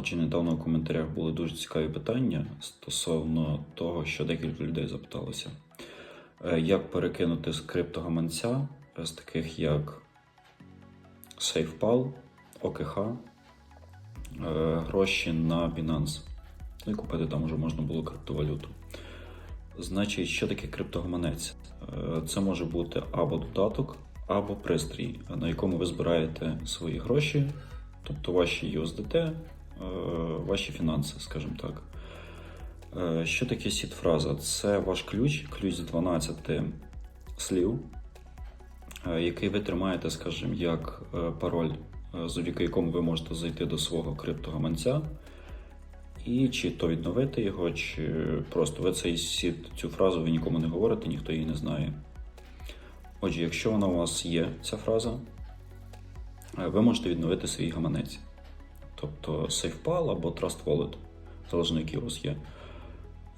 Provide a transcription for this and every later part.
Отже, недавно в коментарях були дуже цікаві питання стосовно того, що декілька людей запиталося. Е, Як перекинути з криптогаманця з таких як SafePal, OKH, е, гроші на Binance. І купити там вже можна було криптовалюту. Значить, що таке криптогаманець? Е, Це може бути або додаток, або пристрій, на якому ви збираєте свої гроші, тобто ваші USDT, ваші фінанси, скажімо так. Е, Що таке сід-фраза? Це ваш ключ, ключ з 12 слів, е, який ви тримаєте, скажімо, як е, пароль, е, завдяки якому ви можете зайти до свого криптогаманця. І чи то відновити його, чи просто ви цей сід, цю фразу ви нікому не говорите, ніхто її не знає. Отже, якщо вона у вас є, ця фраза, е, ви можете відновити свій гаманець. Тобто SafePal або Trust Wallet, залежно який у вас є.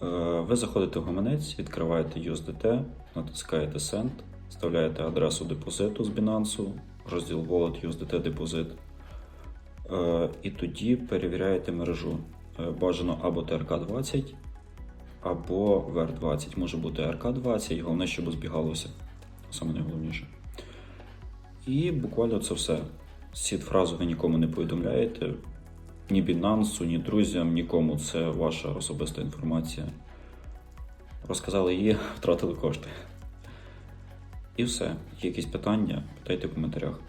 Е, Ви заходите в гаманець, відкриваєте USDT, натискаєте Send, вставляєте адресу депозиту з Binance, розділ Wallet USDT депозит. Е, І тоді перевіряєте мережу. Е, Бажано або TRK20, або VR20. Може бути RK20, головне, щоб збігалося. Саме найголовніше. І буквально це все. Сід фразу ви нікому не повідомляєте. Ні Binance, ні друзям, нікому. Це ваша особиста інформація. Розказали її, втратили кошти. І все. Є якісь питання? Питайте в коментарях.